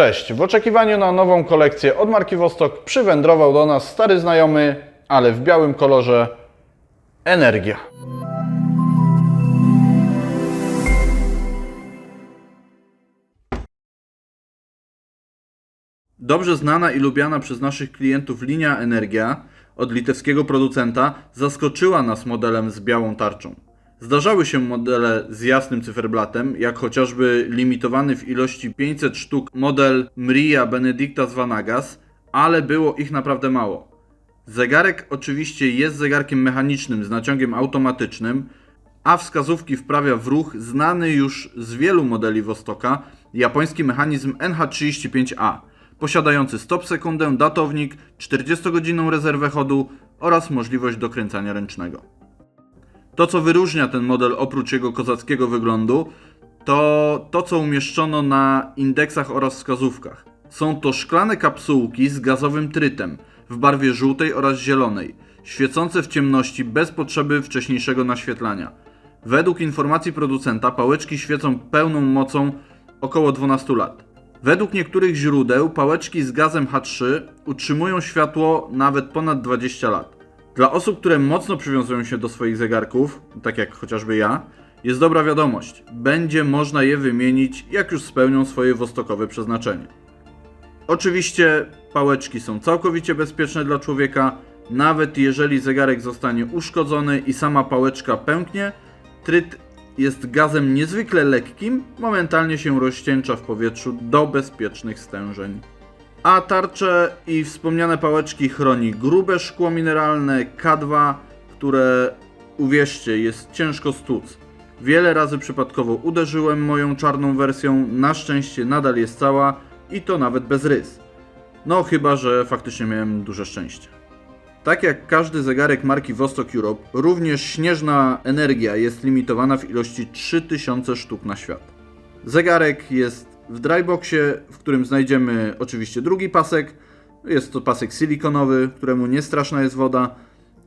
Cześć! W oczekiwaniu na nową kolekcję od marki Vostok przywędrował do nas stary znajomy, ale w białym kolorze Energia. Dobrze znana i lubiana przez naszych klientów linia Energia od litewskiego producenta zaskoczyła nas modelem z białą tarczą. Zdarzały się modele z jasnym cyferblatem, jak chociażby limitowany w ilości 500 sztuk model Mria Benedicta z Vanagas, ale było ich naprawdę mało. Zegarek oczywiście jest zegarkiem mechanicznym z naciągiem automatycznym, a wskazówki wprawia w ruch znany już z wielu modeli Wostoka japoński mechanizm NH35A, posiadający stop sekundę, datownik, 40-godzinną rezerwę chodu oraz możliwość dokręcania ręcznego. To, co wyróżnia ten model oprócz jego kozackiego wyglądu, to to, co umieszczono na indeksach oraz wskazówkach. Są to szklane kapsułki z gazowym trytem w barwie żółtej oraz zielonej, świecące w ciemności bez potrzeby wcześniejszego naświetlania. Według informacji producenta pałeczki świecą pełną mocą około 12 lat. Według niektórych źródeł pałeczki z gazem H3 utrzymują światło nawet ponad 20 lat. Dla osób, które mocno przywiązują się do swoich zegarków, tak jak chociażby ja, jest dobra wiadomość. Będzie można je wymienić, jak już spełnią swoje wostokowe przeznaczenie. Oczywiście pałeczki są całkowicie bezpieczne dla człowieka, nawet jeżeli zegarek zostanie uszkodzony i sama pałeczka pęknie, tryt jest gazem niezwykle lekkim, momentalnie się rozcieńcza w powietrzu do bezpiecznych stężeń. A tarcze i wspomniane pałeczki chroni grube szkło mineralne K2, które uwierzcie jest ciężko stłuc. Wiele razy przypadkowo uderzyłem moją czarną wersją, na szczęście nadal jest cała i to nawet bez rys. No chyba, że faktycznie miałem duże szczęście. Tak jak każdy zegarek marki Vostok Europe, również śnieżna energia jest limitowana w ilości 3000 sztuk na świat. Zegarek jest w dryboxie, w którym znajdziemy oczywiście drugi pasek. Jest to pasek silikonowy, któremu nie straszna jest woda,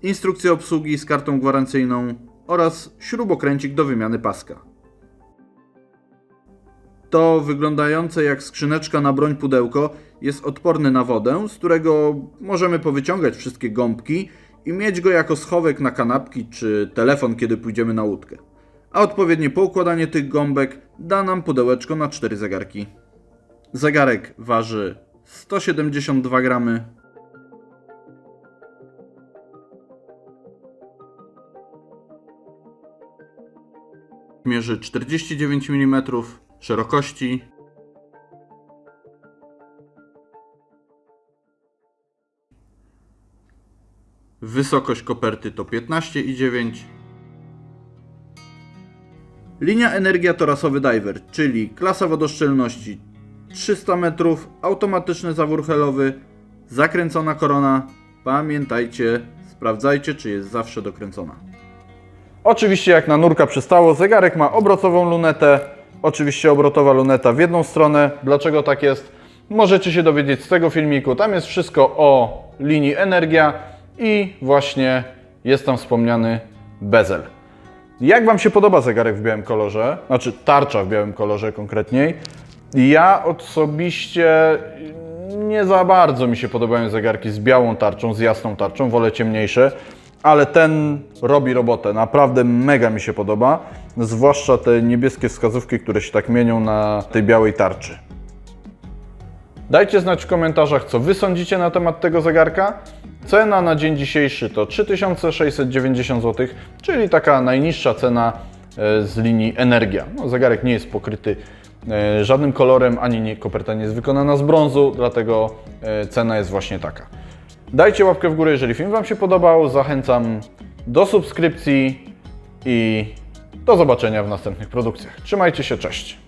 instrukcję obsługi z kartą gwarancyjną oraz śrubokręcik do wymiany paska. To wyglądające jak skrzyneczka na broń pudełko jest odporne na wodę, z którego możemy powyciągać wszystkie gąbki i mieć go jako schowek na kanapki czy telefon, kiedy pójdziemy na łódkę. A odpowiednie poukładanie tych gąbek da nam pudełeczko na 4 zegarki. Zegarek waży 172 gramy. Mierzy 49 mm szerokości. Wysokość koperty to 15,9 Linia Energia to rasowy diver, czyli klasa wodoszczelności 300 metrów, automatyczny zawór helowy, zakręcona korona. Pamiętajcie, sprawdzajcie, czy jest zawsze dokręcona. Oczywiście jak na nurka przystało, zegarek ma obrotową lunetę. Oczywiście obrotowa luneta w jedną stronę. Dlaczego tak jest? Możecie się dowiedzieć z tego filmiku. Tam jest wszystko o linii Energia i właśnie jest tam wspomniany bezel. Jak Wam się podoba zegarek w białym kolorze? Znaczy tarcza w białym kolorze konkretniej. Ja osobiście nie za bardzo mi się podobają zegarki z białą tarczą, z jasną tarczą, wolę ciemniejsze, ale ten robi robotę, naprawdę mega mi się podoba, zwłaszcza te niebieskie wskazówki, które się tak mienią na tej białej tarczy. Dajcie znać w komentarzach, co Wy sądzicie na temat tego zegarka. Cena na dzień dzisiejszy to 3690 zł, czyli taka najniższa cena e, z linii Energia. No, zegarek nie jest pokryty e, żadnym kolorem, ani nie, koperta nie jest wykonana z brązu, dlatego e, cena jest właśnie taka. Dajcie łapkę w górę, jeżeli film Wam się podobał. Zachęcam do subskrypcji i do zobaczenia w następnych produkcjach. Trzymajcie się, cześć!